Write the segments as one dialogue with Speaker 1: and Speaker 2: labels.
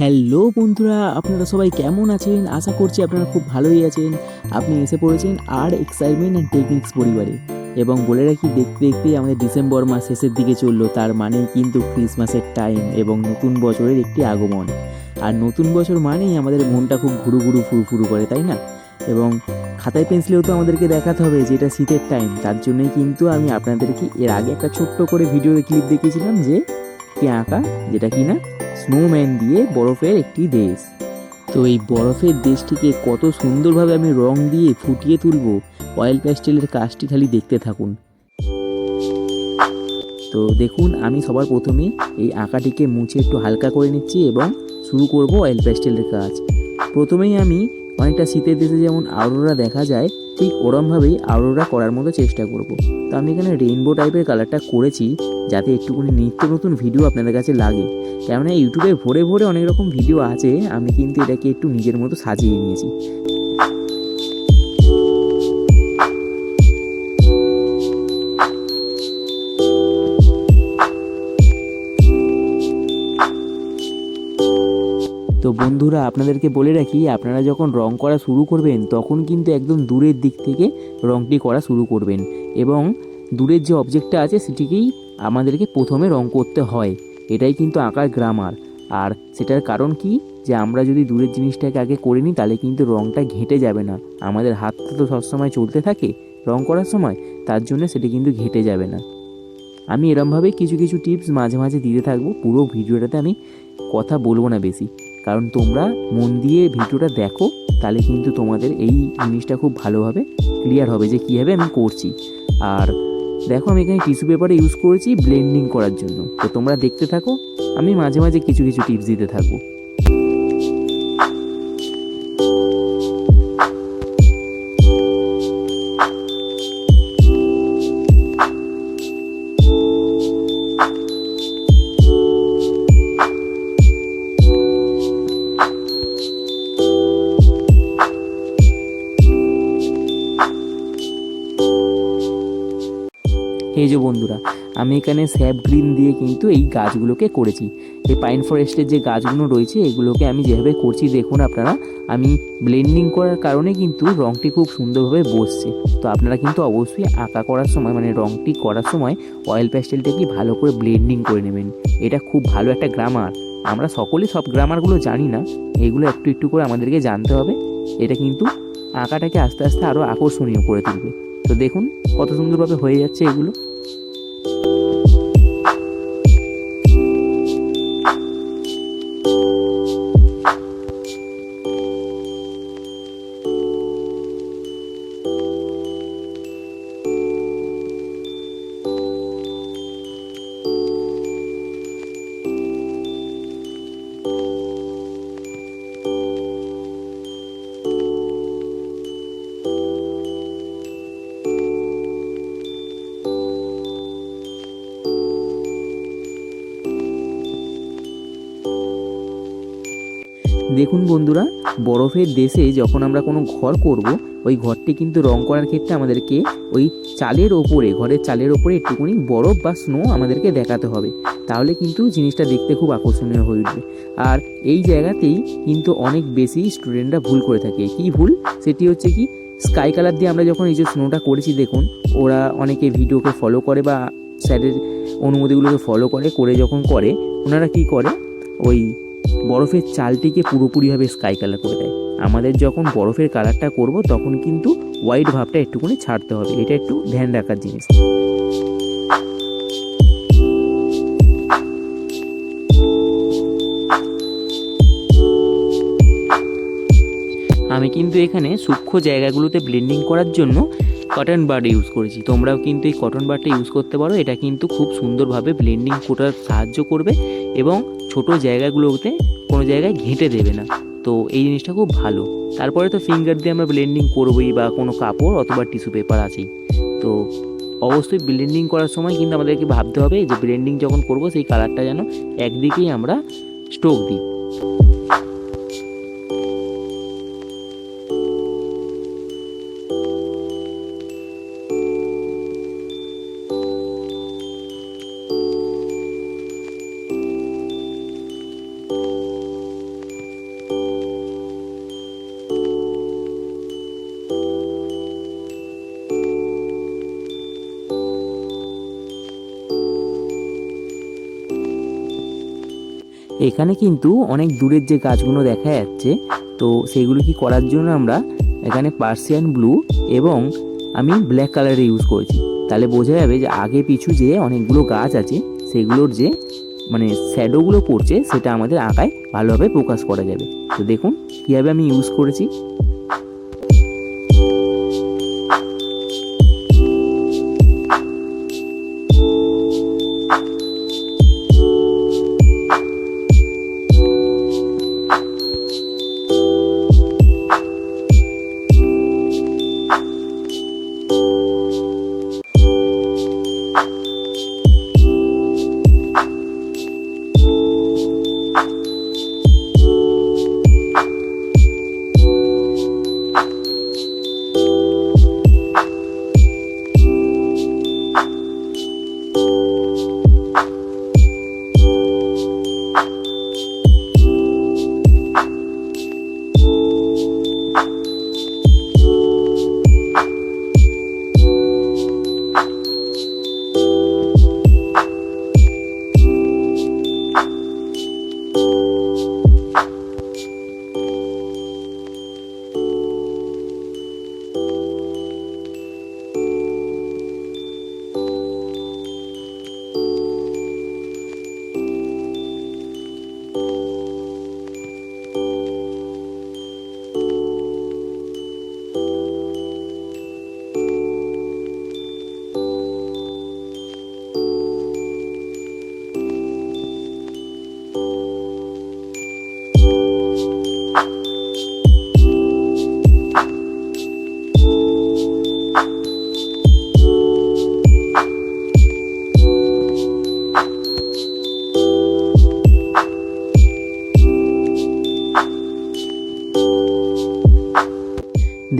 Speaker 1: Hello বন্ধুরা, আপনারা সবাই কেমন আছেন? আশা করছি আপনারা খুব ভালোই আছেন। আপনি এসে পড়েছেন আর এক্সাইটমেন্ট অ্যান্ড টেকনিক্স পরিবারে। এবং বলে রাখি, দেখতে দেখতে আমাদের ডিসেম্বর মাস শেষের দিকে চলল, তার মানেই কিন্তু ক্রিসমাসের টাইম এবং নতুন বছরের একটি আগমন। আর নতুন বছর মানেই আমাদের মনটা খুব ঘুরু ঘুরু ফুরু ফুরু করে, তাই না? এবং খাতায় পেন্সিলেও তো আমাদেরকে দেখাতে হবে যে এটা শীতের টাইম তার জন্যই কিন্তু আমি আপনাদেরকে এর আগে একটা ছোট্ট করে ভিডিও ক্লিপ দেখিয়েছিলাম যে কি আঁকা, যেটা কি না স্নোম্যান দিয়ে বরফের একটি দেশ। তো এই বরফের দেশটিকে কত সুন্দরভাবে আমি রং দিয়ে ফুটিয়ে তুলব অয়েল প্যাস্টেলের কাজটি খালি দেখতে থাকুন। তো দেখুন, আমি সবার প্রথমে এই আঁকাটিকে মুছে একটু হালকা করে নিচ্ছি এবং শুরু করব অয়েল প্যাস্টেলের কাজ। প্রথমেই আমি অনেকটা শীতের দেশে যেমন আরোরা দেখা যায় ঠিক ওরমভাবেই আরোরা করার মতো চেষ্টা করব। তো আমি এখানে রেইনবো টাইপের কালারটা করেছি, যাতে একটুখানি নিত্য নতুন ভিডিও আপনাদের কাছে লাগে। কেননা ইউটিউবে ভরে ভরে অনেক রকম ভিডিও আছে, আমি কিন্তু এটাকে একটু নিজের মতো সাজিয়ে নিয়েছি। বন্ধুরা, আপনাদেরকে বলে রাখি, আপনারা যখন রং করা শুরু করবেন, তখন কিন্তু একদম দূরের দিক থেকে রংটি করা শুরু করবেন এবং দূরের যে অবজেক্টটা আছে, সেটিকেই আমাদেরকে প্রথমে রং করতে হয়। এটাই কিন্তু আঁকার গ্রামার আর সেটার কারণ কি? যে আমরা যদি দূরের জিনিসটাকে আগে করে নিই, তাহলে কিন্তু রংটা ঘেঁটে যাবে না। আমাদের হাতটা তো সবসময় চলতে থাকে রং করার সময়, তার জন্য সেটি কিন্তু ঘেঁটে যাবে না। আমি এরমভাবেই কিছু কিছু টিপস মাঝে মাঝে দিতে থাকব। পুরো ভিডিওটাতে আমি কথা বলব না বেশি। কারণ তোমরা মন দিয়ে ভিডিওটা দেখো, তাহলে কিন্তু তোমাদের এই জিনিসটা খুব ভালোভাবে ক্লিয়ার হবে যে কীভাবে আমি করছি। আর দেখো, আমি এখানে টিস্যু পেপারে ইউজ করেছি ব্লেন্ডিং করার জন্য। তো তোমরা দেখতে থাকো, আমি মাঝে মাঝে কিছু কিছু টিপস দিতে থাকব। এই যে বন্ধুরা, আমি এখানে স্যাপ গ্রিন দিয়ে কিন্তু এই গাছগুলোকে করেছি। এই পাইন ফরেস্টের যে গাছগুলো রয়েছে, এগুলোকে আমি যেভাবে করছি, দেখুন আপনারা, আমি ব্লেন্ডিং করার কারণে কিন্তু রঙটি খুব সুন্দরভাবে বসছে। তো আপনারা কিন্তু অবশ্যই আঁকা করার সময় মানে রঙটি করার সময় অয়েল প্যাস্টেলটাকে ভালো করে ব্লেন্ডিং করে নেবেন। এটা খুব ভালো একটা গ্রামার আমরা সকলেই সব গ্রামারগুলো জানি না, এগুলো একটু একটু করে আমাদেরকে জানতে হবে। এটা কিন্তু আঁকাটাকে আস্তে আস্তে আরও আকর্ষণীয় করে তুলবে। তো দেখুন কত সুন্দরভাবে হয়ে যাচ্ছে এগুলো। দেখুন বন্ধুরা, বরফের দেশে যখন আমরা কোনো ঘর করব, ওই ঘরটি কিন্তু রং করার ক্ষেত্রে আমাদেরকে ওই চালের ওপরে, ঘরের চালের ওপরে একটুখানি বরফ বা স্নো আমাদেরকে দেখাতে হবে। তাহলে কিন্তু জিনিসটা দেখতে খুব আকর্ষণীয় হয়ে উঠবে। আর এই জায়গাতেই কিন্তু অনেক বেশি স্টুডেন্টরা ভুল করে থাকে। কি ভুল? সেটি হচ্ছে কি স্কাই কালার দিয়ে আমরা যখন এই যে স্নোটা করেছি, দেখুন, ওরা অনেকে ভিডিওকে ফলো করে বা স্যারের অনুমতিগুলোকে ফলো করে করে যখন করে, ওনারা কি করে? ওই বরফের চালটিকে পুরোপুরিভাবে স্কাই কালার করে দেয়। আমাদের যখন বরফের কালারটা করব, তখন কিন্তু হোয়াইট ভাবটা একটুখানি ছাড়তে হবে। এটা একটু ধ্যান রাখার জিনিস। আমি কিন্তু এখানে সূক্ষ্ম জায়গাগুলোতে ব্লেন্ডিং করার জন্য কটন বার্ড ইউজ করেছি। তোমরাও কিন্তু এই কটন বার্ডটা ইউজ করতে পারো। এটা কিন্তু খুব সুন্দরভাবে ব্লেন্ডিং করার সাহায্য করবে এবং ছোট জায়গাগুলোতে কোনো জায়গায় ঘেঁটে দেবে না। তো এই জিনিসটা খুব ভালো। তারপরে তো ফিঙ্গার দিয়ে আমরা ব্লেন্ডিং করবোই বা কোনো কাপড় অথবা টিস্যু পেপার আছেই। তো অবশ্যই ব্লেন্ডিং করার সময় কিন্তু আমাদেরকে ভাবতে হবে যে ব্লেন্ডিং যখন করব সেই কালারটা যেন একদিকেই আমরা স্টোক দিই। এখানে কিন্তু অনেক দূরের যে গাছগুলো দেখা যাচ্ছে, তো সেগুলো কি করার জন্য আমরা এখানে পার্সিয়ান ব্লু এবং আমি ব্ল্যাক কালারের ইউজ করেছি। তাহলে বোঝা যাবে যে আগে পিছু যে অনেকগুলো গাছ আছে, সেগুলোর যে মানে শ্যাডোগুলো পড়ছে, সেটা আমাদের আঁকায় ভালোভাবে প্রকাশ করা যাবে। তো দেখুন কীভাবে আমি ইউজ করেছি।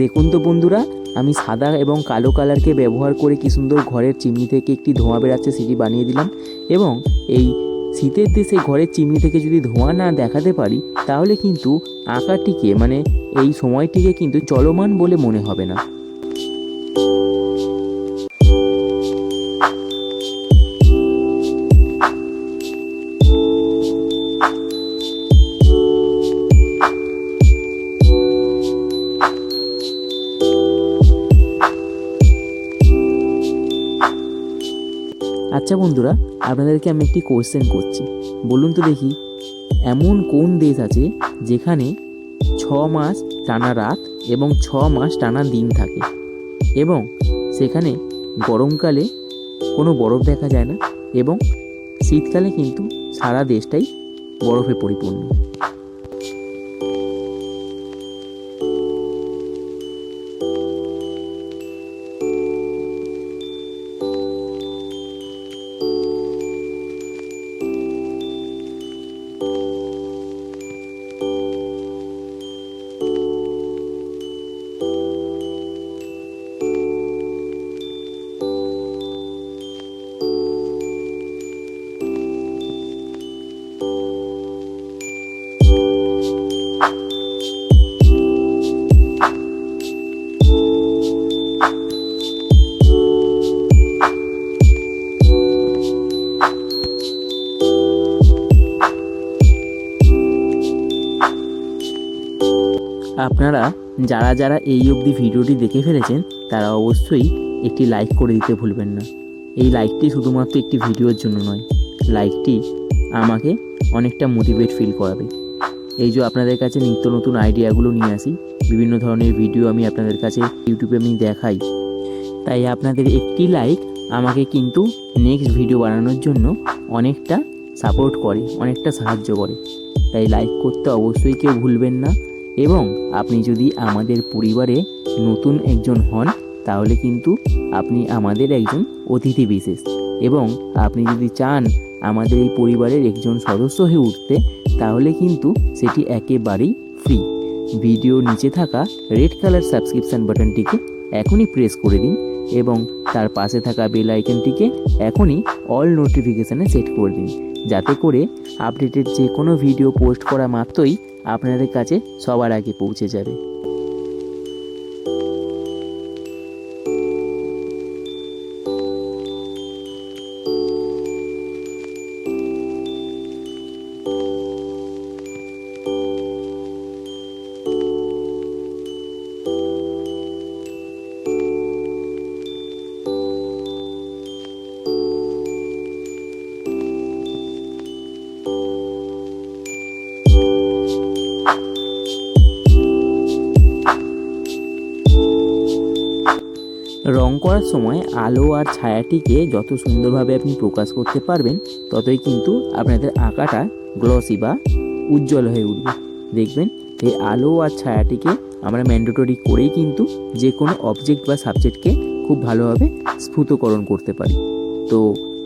Speaker 1: দেখুন তো বন্ধুরা, আমি সাদা এবং কালো কালারকে ব্যবহার করে কি সুন্দর ঘরের চিমনি থেকে একটি ধোঁয়া বেরাচ্ছে সেটি বানিয়ে দিলাম এবং এই শীতের দেশে ঘরের চিমনি থেকে যদি ধোঁয়া না দেখাতে পারি, তাহলে কিন্তু আঁকাটিকে মানে এই সময়টিকে কিন্তু চলমান বলে মনে হবে না। আচ্ছা বন্ধুরা, আপনাদেরকে আমি একটি কোশ্চেন করছি। বলুন তো দেখি, এমন কোন দেশ আছে যেখানে ছ মাস টানা রাত এবং ছ মাস টানা দিন থাকে? এবং সেখানে গরমকালে কোনো বরফ দেখা যায় না? এবং শীতকালে কিন্তু সারা দেশটাই বরফে পরিপূর্ণ। যারা যারা এই অবধি ভিডিওটি দেখে ফেলেছেন, তারা অবশ্যই একটি লাইক করে দিতে ভুলবেন না। এই লাইকটি শুধুমাত্র একটি ভিডিওর জন্য নয় লাইকটি আমাকে অনেকটা মোটিভেট ফিল করাবে। এই যে আপনাদের কাছে নিত্য নতুন আইডিয়াগুলো নিয়ে আসি, বিভিন্ন ধরনের ভিডিও আমি আপনাদের কাছে ইউটিউবে আমি দেখাই, তাই আপনাদের একটি লাইক আমাকে কিন্তু নেক্সট ভিডিও বানানোর জন্য অনেকটা সাপোর্ট করে, অনেকটা সাহায্য করে। তাই লাইক করতে অবশ্যই কেউ ভুলবেন না। এবং আপনি যদি আমাদের পরিবারে নতুন একজন হন, তাহলে কিন্তু আপনি আমাদের একজন অতিথি বিশেষ। এবং আপনি যদি চান আমাদের এই পরিবারের একজন সদস্য হয়ে উঠতে, তাহলে কিন্তু সেটি একেবারেই ফ্রি ভিডিও নিচে থাকা রেড কালার সাবস্ক্রিপশান বাটনটিকে এখনই প্রেস করে দিন এবং তার পাশে থাকা বেল আইকনটিকে এখনই অল নোটিফিকেশানে সেট করে দিন। যাতে করে আপডেটেড যে কোনো ভিডিও পোস্ট করা মাত্রই আপনাদের কাছে সবার আগে পৌঁছে যাবে রং করার সময় আলো আর ছায়াটিকে যত সুন্দরভাবে আপনি প্রকাশ করতে পারবেন, ততই কিন্তু আপনাদের আঁকাটা গ্লসি বা উজ্জ্বল হয়ে উঠবে। দেখবেন, এই আলো আর ছায়াটিকে আমরা ম্যান্ডেটরি করেই কিন্তু যে কোনো অবজেক্ট বা সাবজেক্টকে খুব ভালোভাবে স্ফুতকরণ করতে পারি। তো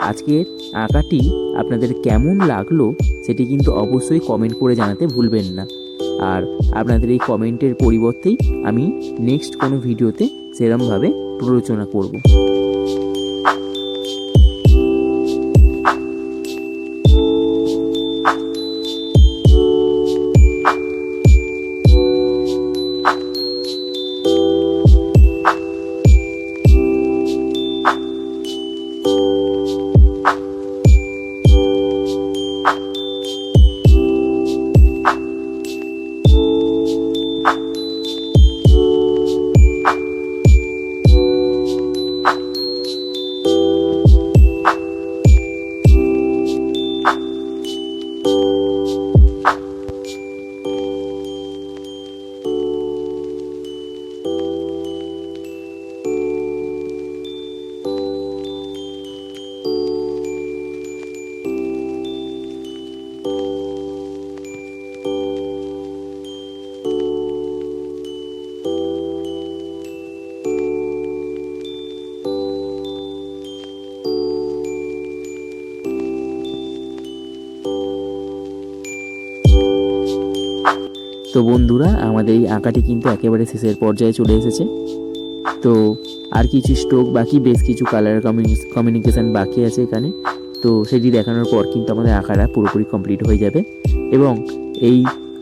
Speaker 1: আজকের আঁকাটি আপনাদের কেমন লাগল সেটি কিন্তু অবশ্যই কমেন্ট করে জানাতে ভুলবেন না। আর আপনাদের এই কমেন্টের পরিবর্তেই আমি নেক্সট কোনো ভিডিওতে সেরমভাবে প্ররোচনা করব। বন্ধুরা, আমাদের এই আঁকাটি কিন্তু একেবারে শেষের পর্যায়ে চলে এসেছে। তো আর কিছু স্ট্রোক বাকি, বেশ কিছু কালার কমিউনিকেশান বাকি আছে এখানে। তো সেটি দেখানোর পর কিন্তু আমাদের আঁকাটা পুরোপুরি কমপ্লিট হয়ে যাবে। এবং এই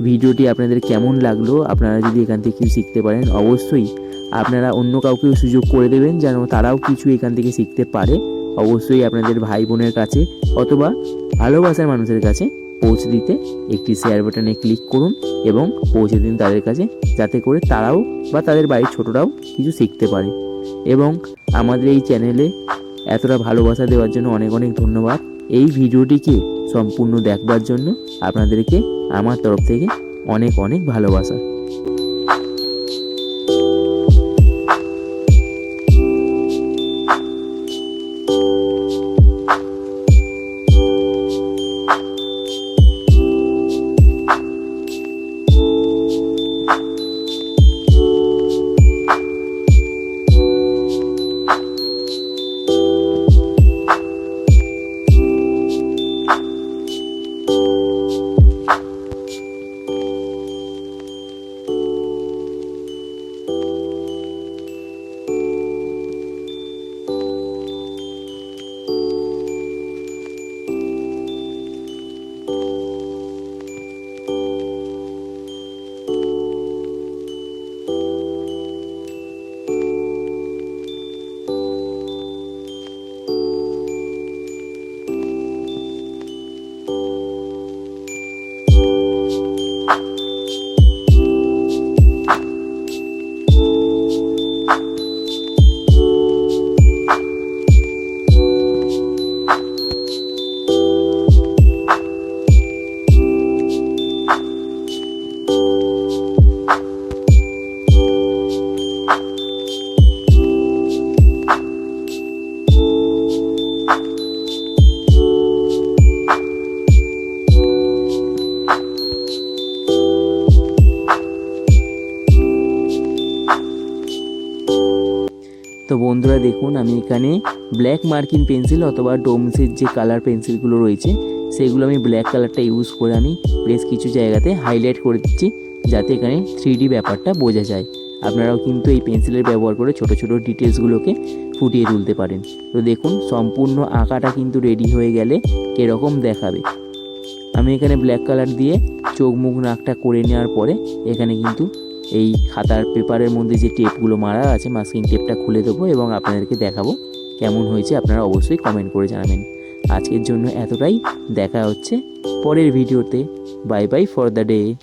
Speaker 1: ভিডিওটি আপনাদের কেমন লাগল, আপনারা যদি এখান থেকে কিছু শিখতে পারেন, অবশ্যই আপনারা অন্য কাউকেও সুযোগ করে দেবেন, যেন তারাও কিছু এখান থেকে শিখতে পারে। অবশ্যই আপনাদের ভাই বোনের কাছে অথবা ভালোবাসার মানুষের কাছে। পৌঁছে দিতে একটি শেয়ার বাটনে ক্লিক করুন এবং পৌঁছে দিন তাদের কাছে যাতে করে তারাও বা তাদের বাড়ির ছোটরাও কিছু শিখতে পারে। এবং আমাদের এই চ্যানেলে এতটা ভালোবাসা দেওয়ার জন্য অনেক অনেক ধন্যবাদ। এই ভিডিওটিকে সম্পূর্ণ দেখবার জন্য আপনাদেরকে আমার তরফ থেকে অনেক অনেক ভালোবাসা। দেখুন, আমি এখানে ব্ল্যাক মার্কিন পেন্সিল অথবা ডোমসের যে কালার পেন্সিলগুলো রয়েছে, সেগুলো আমি ব্ল্যাক কালারটা ইউজ করে আমি বেশ কিছু জায়গাতে হাইলাইট করে দিচ্ছি, যাতে এখানে থ্রি ব্যাপারটা বোঝা যায়। আপনারাও কিন্তু এই পেন্সিলের ব্যবহার করে ছোট ছোট ডিটেলসগুলোকে ফুটিয়ে তুলতে পারেন। তো দেখুন, সম্পূর্ণ আঁকাটা কিন্তু রেডি হয়ে গেলে কীরকম দেখাবে। আমি এখানে ব্ল্যাক কালার দিয়ে চোখ মুখ নাকটা করে নেওয়ার পরে এখানে কিন্তু এই খাতার পেপারের মধ্যে যে টেপগুলো মারা আছে মাস্কিং টেপটা খুলে দেবো এবং আপনাদেরকে দেখাবো কেমন হয়েছে। আপনারা অবশ্যই কমেন্ট করে জানাবেন। আজকের জন্য এতটাই। দেখা হচ্ছে পরের ভিডিওতে। Bye bye for the day